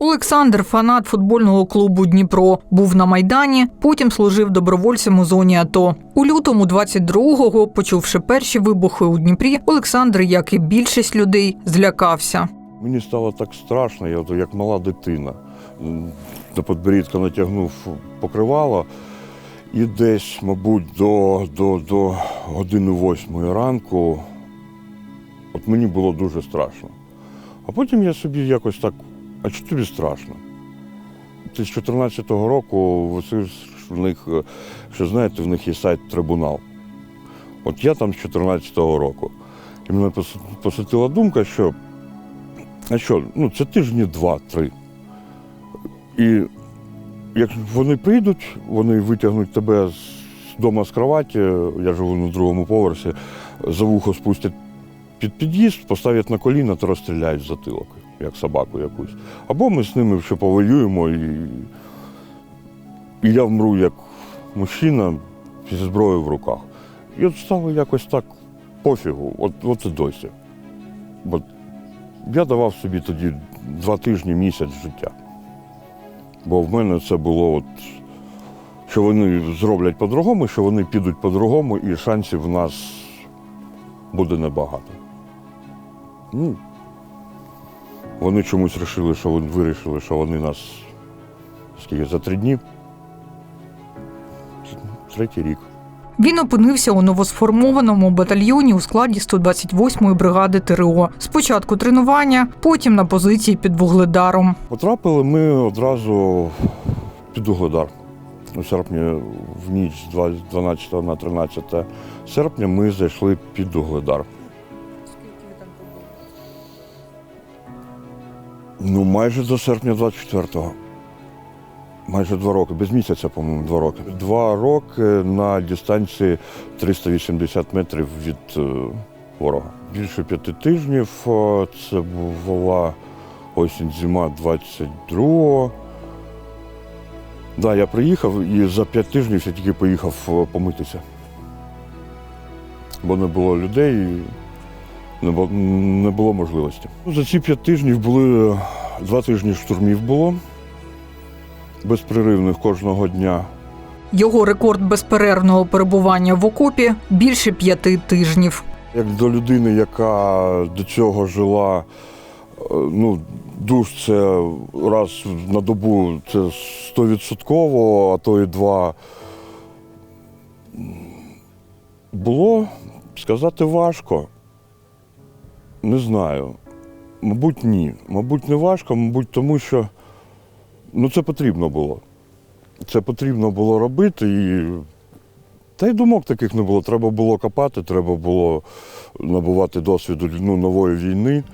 Олександр, фанат футбольного клубу Дніпро, був на майдані, потім служив добровольцем у зоні АТО. У лютому 22-го, почувши перші вибухи у Дніпрі, Олександр, як і більшість людей, злякався. Мені стало так страшно, я як мала дитина. На подборідка натягнув покривало і десь, мабуть, до, до, до години восьмої ранку от мені було дуже страшно. А потім я собі якось так, а чи тобі страшно? Ти з 14-го року в них, е, що знаєте, в них є сайт трибунал. От я там з 14-го року. І мене пос- посетила думка, що а що, ну це тижні два-три. І як вони прийдуть, вони витягнуть тебе з дому з кроваті, я живу на другому поверсі, за вухо спустять під під'їзд, поставлять на коліна та розстріляють в затилок, як собаку якусь. Або ми з ними ще повоюємо і, і я вмру як мужчина зі зброєю в руках. І от стало якось так пофігу, от, от і досі. Бо я давав собі тоді два тижні, місяць життя. Бо в мене це було, от, що вони зроблять по-другому, що вони підуть по-другому, і шансів в нас буде небагато. Ну, вони чомусь вирішили, що вони вирішили, що вони нас скільки за три дні. Третій рік. Він опинився у новосформованому батальйоні у складі 128-ї бригади ТРО. Спочатку тренування, потім на позиції під вугледаром. Потрапили ми одразу під Угледар. У серпні, в ніч з 12 на 13 серпня ми зайшли під Угледар. Ну, майже до серпня 24-го. Майже два роки, без місяця, по-моєму, два роки. Два роки на дистанції 380 метрів від е, ворога. Більше п'яти тижнів. е, Це була осінь зима 22-го. Да, я приїхав і за п'ять тижнів я тільки поїхав е, помитися. Бо не було людей, не було, не було можливості. За ці п'ять тижнів були е, два тижні штурмів було, безперервних кожного дня. Його рекорд безперервного перебування в окопі більше п'яти тижнів. Як до людини, яка до цього жила, е, ну, душ це раз на добу це стовідсотково, а то і два. Було сказати важко. Не знаю. Мабуть, ні. Мабуть, не важко, мабуть, тому що ну, це потрібно було. Це потрібно було робити і та й думок таких не було. Треба було копати, треба було набувати досвіду ну, нової війни.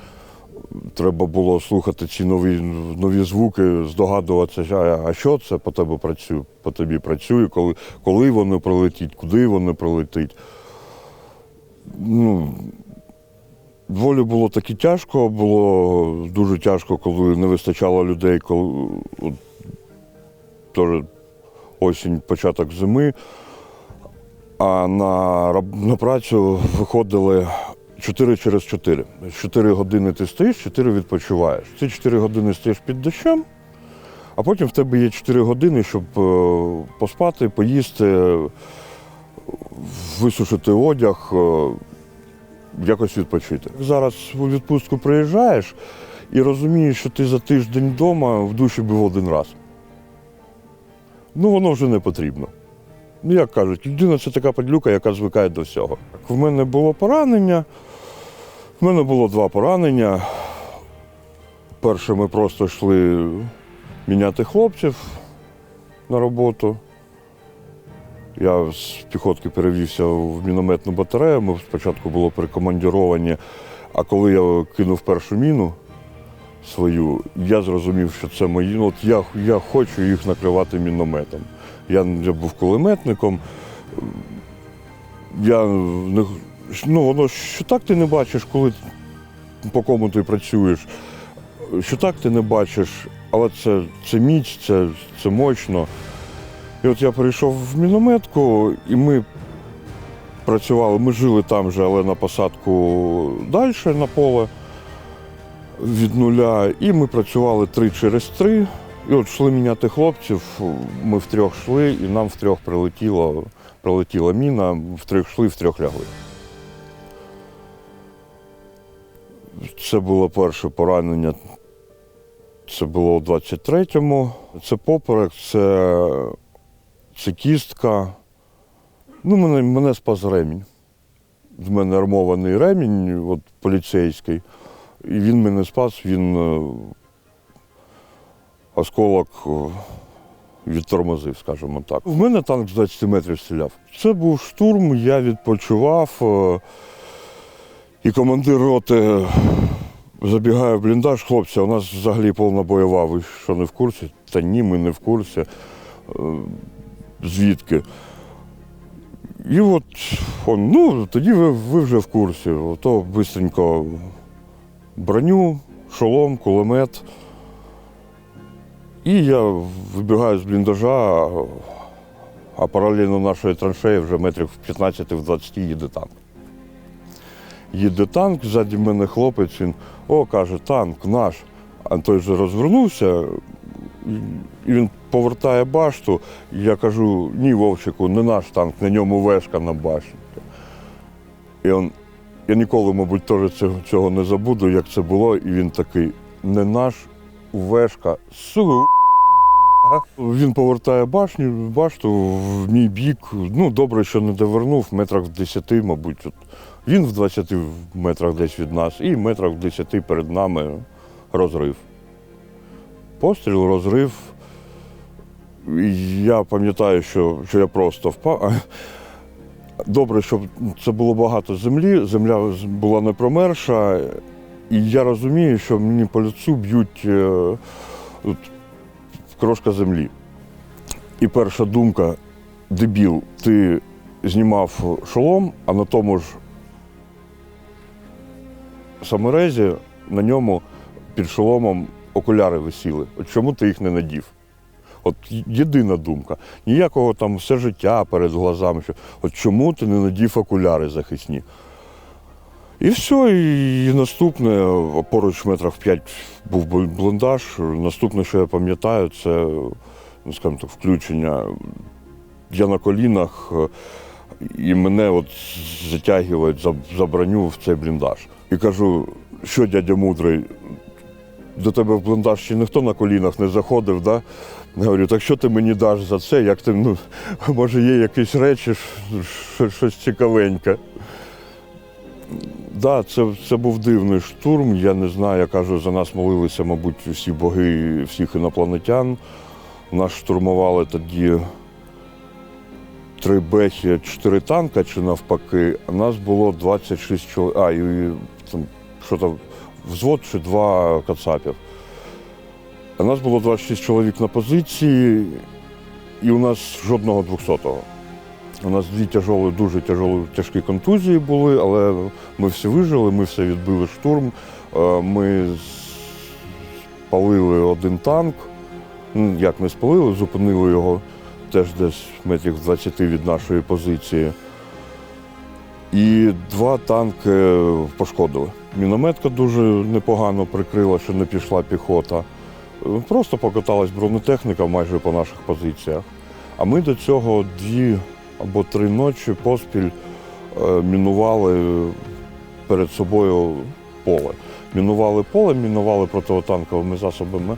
Треба було слухати ці нові, нові звуки, здогадуватися, а, що це по тебе працює, по тобі працює, коли, коли воно прилетить, куди воно прилетить. Ну, Доволі було таки тяжко, було дуже тяжко, коли не вистачало людей, коли от, теж осінь, початок зими. А на, на працю виходили 4 через 4. 4 години ти стоїш, 4 відпочиваєш. Ці 4 години стоїш під дощем, а потім в тебе є 4 години, щоб е, поспати, поїсти, висушити одяг, е, якось відпочити. Зараз у відпустку приїжджаєш і розумієш, що ти за тиждень вдома в душі був один раз. Ну, воно вже не потрібно. Ну, як кажуть, людина це така падлюка, яка звикає до всього. В мене було поранення. В мене було два поранення. Перше, ми просто йшли міняти хлопців на роботу. Я з піхотки перевівся в мінометну батарею. Ми спочатку були прикомандіровані, а коли я кинув першу міну свою, я зрозумів, що це мої. Ну, От я, я хочу їх накривати мінометом. Я, я був кулеметником. Я не, ну, воно що так ти не бачиш, коли по кому ти працюєш, що так ти не бачиш, але це, це міць, це, це мощно. І от я перейшов в мінометку, і ми працювали, ми жили там же, але на посадку далі на поле. від нуля. І ми працювали три через три. І от йшли міняти хлопців. Ми втрьох йшли, і нам втрьох прилетіло, прилетіла міна, втрьох йшли, втрьох лягли. Це було перше поранення. Це було у 23-му. Це поперек, це, це кістка. Ну, мене, мене спас ремінь. В мене армований ремінь, от, поліцейський. І він мене спас, він е, осколок е, відтормозив, скажімо так. В мене танк з 20 метрів стріляв. Це був штурм, я відпочивав. е, І командир роти забігає в бліндаж, хлопці, у нас взагалі повна бойова. Ви що не в курсі? Та ні, ми не в курсі. Звідки? І от ну, тоді ви, ви вже в курсі. То швидко броню, шолом, кулемет. І я вибігаю з бліндажа, а паралельно нашої траншеї вже метрів 15-20 їде танк. Їде танк, ззаді мене хлопець, він, о, каже, танк наш. А той же розвернувся, він повертає башту. Я кажу, ні, Вовчику, не наш танк, на ньому вешка на башті. І він, я ніколи, мабуть, теж цього, цього не забуду, як це було. І він такий, не наш вешка, су. Він повертає башню, башту в мій бік. Ну, добре, що не довернув, метрах в 10, мабуть. От. Він в 20 метрах десь від нас, і метрах в 10 перед нами розрив. Постріл, розрив. Я пам'ятаю, що, що я просто впав. Добре, що це було багато землі, земля була не промерша, і я розумію, що мені по лицю б'ють е, от, крошка землі. І перша думка, дебіл, ти знімав шолом, а на тому ж саморезі на ньому під шоломом окуляри висіли. От чому ти їх не надів? От єдина думка. Ніякого там все життя перед глазами. Що, от чому ти не надів окуляри захисні? І все, і наступне, поруч метрах 5 був бліндаж. Наступне, що я пам'ятаю, це, ну, скажімо так, включення. Я на колінах, е, і мене от затягують за, за броню в цей бліндаж. І кажу, що дядя мудрий, до тебе в бліндаж ніхто на колінах не заходив, да? Говорю, так що ти мені даш за це? Як ти, ну, може, є якісь речі, щось цікавеньке. Да, це, це був дивний штурм. Я не знаю, я кажу, за нас молилися, мабуть, всі боги всіх інопланетян. Нас штурмували тоді три бехи, чотири танка чи навпаки. Нас було 26 чоловік. А, і там що там, взвод чи два кацапів. А нас було 26 чоловік на позиції, і у нас жодного 200-го. У нас дві тяжолі, дуже тяжолі, тяжкі контузії були, але ми всі вижили, ми все відбили штурм. Е, Ми спалили один танк. Як не спалили, зупинили його теж десь метрів 20 від нашої позиції. І два танки пошкодили. Мінометка дуже непогано прикрила, що не пішла піхота. Е, Просто покаталась бронетехніка майже по наших позиціях. А ми до цього дві або три ночі поспіль е, мінували перед собою поле. Мінували поле, мінували противотанковими засобами.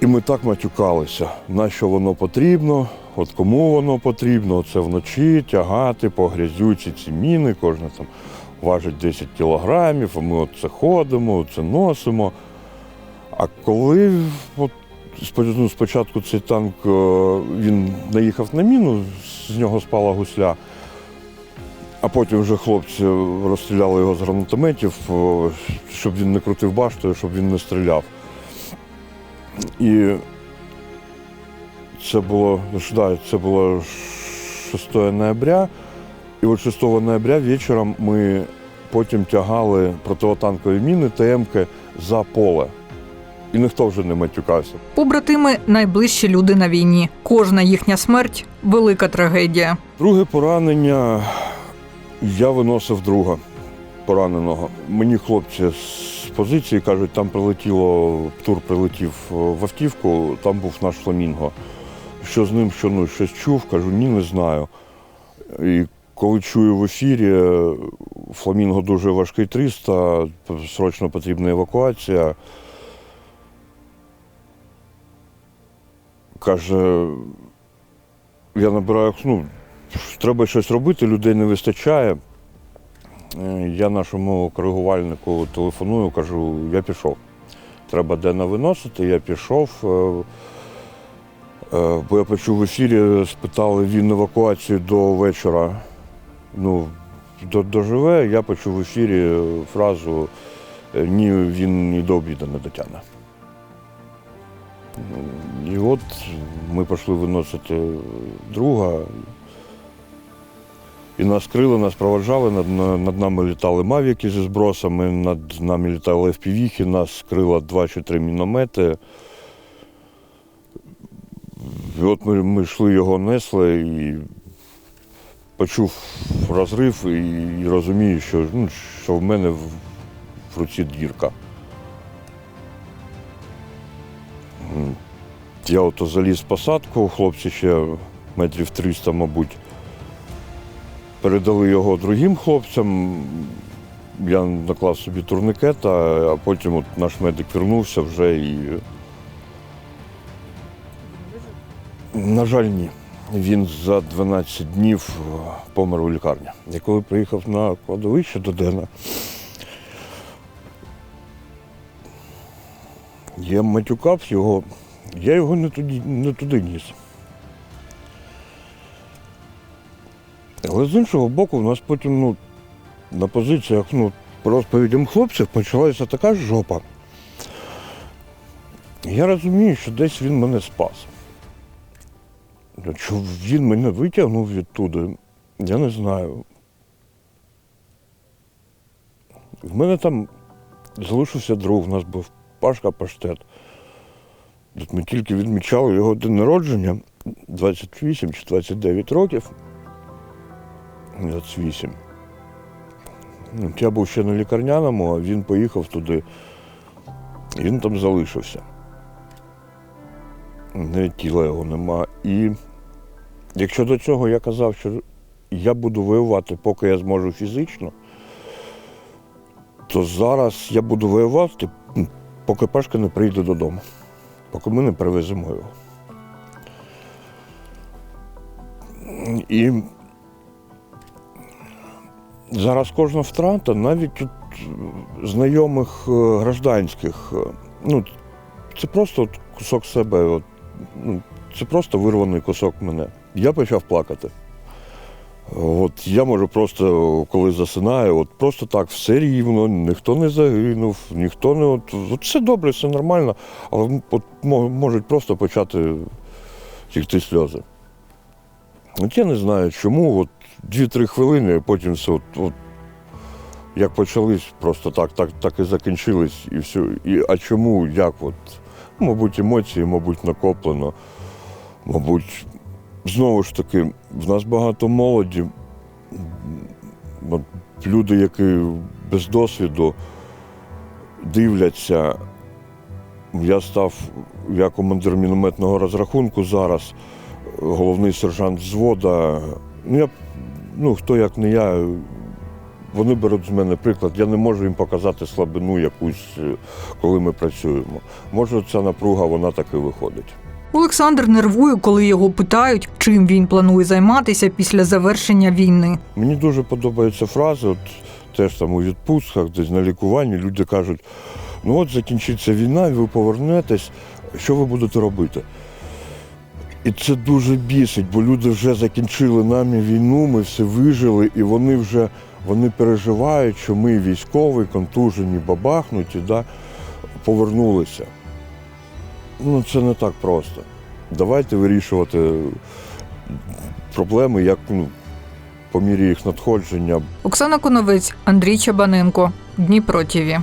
І ми так матюкалися, на що воно потрібно, от кому воно потрібно, це вночі тягати по грязюці ці міни, кожна там важить 10 кілограмів, а ми от це ходимо, це носимо. А коли от, ну, спочатку цей танк е, він наїхав на міну, з нього спала гусля, а потім вже хлопці розстріляли його з гранатометів, е, щоб він не крутив баштою, щоб він не стріляв. І це було, ну, да, це було 6 ноября. І от 6 ноября вечором ми потім тягали противотанкові міни, ТМки за поле. І ніхто вже не матюкався. Побратими найближчі люди на війні. Кожна їхня смерть велика трагедія. Друге поранення я виносив друга пораненого. Мені хлопці з позиції, кажуть, там прилетіло, тур прилетів в автівку, там був наш фламінго. Що з ним, що ну, щось чув, кажу, ні, не знаю. І коли чую в ефірі, е, фламінго дуже важкий 300, срочно потрібна евакуація. Каже, я набираю, ну, треба щось робити, людей не вистачає. Е, Я нашому коригувальнику телефоную, кажу, я пішов. Треба денно виносити, я пішов. е, Бо я почув в ефірі, спитали він евакуацію до вечора. Ну, доживе, я почув в ефірі фразу е, ні, він і до обіду не дотягне. Ну, І от ми пішли виносити друга. І нас крили, нас проводжали, над, над нами літали мавіки зі збросами, над нами літали FPV, нас крило два чи три міномети. І от ми, ми йшли, його несли і почув розрив і, розумію, що, ну, що в мене в, в руці дірка. Я ото заліз в посадку, хлопці ще метрів 300, мабуть. Передали його другим хлопцям. Я наклав собі турникета, а потім от наш медик вернувся вже і. На жаль, ні. Він за 12 днів е, помер у лікарні. Я коли приїхав на кладовище до Дена, я матюкав його, я його не туди, не туди ніс. Але з іншого боку, в нас потім ну, на позиціях, ну, по розповідям хлопців почалася така жопа. Я розумію, що десь він мене спас. Що він мене витягнув відтуди, я не знаю. В мене там залишився друг, у нас був Пашка Паштет. Ми тільки відмічали його день народження 28 чи 29 років. 28. Ну, Я був ще на лікарняному, а він поїхав туди. Він там залишився. Не тіла його нема. І якщо до цього я казав, що я буду воювати, поки я зможу фізично, то зараз я буду воювати, поки Пашка не прийде додому, поки ми не привеземо його. І зараз кожна втрата, навіть от знайомих е, гражданських, е, ну, це просто кусок себе, от, ну, це просто вирваний кусок мене. Я почав плакати. От я можу просто, коли засинаю, от просто так, все рівно, ніхто не загинув, ніхто не. От, от все добре, все нормально, але от, можуть просто почати тікти сльози. От я не знаю, чому, от дві-три хвилини, а потім все, от, от, як почались, просто так, так, так і закінчились, і все. І, а чому, як? От, мабуть, емоції, мабуть, накоплено. Мабуть, знову ж таки, в нас багато молоді, люди, які без досвіду дивляться. Я став, я командир мінометного розрахунку зараз, головний сержант взвода. Ну, я, ну, хто як не я, вони беруть з мене приклад. Я не можу їм показати слабину якусь, е, коли ми працюємо. Може, ця напруга, вона так і виходить. Олександр нервує, коли його питають, чим він планує займатися після завершення війни. Мені дуже подобаються фрази, от теж там у відпустках, десь на лікуванні люди кажуть, ну от закінчиться війна, і ви повернетесь, що ви будете робити? І це дуже бісить, бо люди вже закінчили нами війну, ми все вижили, і вони вже вони переживають, що ми військові, контужені, бабахнуті, да, повернулися. Ну, це не так просто. Давайте вирішувати проблеми, як ну, по мірі їх надходження. Оксана Коновець, Андрій Чабаненко, Дніпро ТІВІ.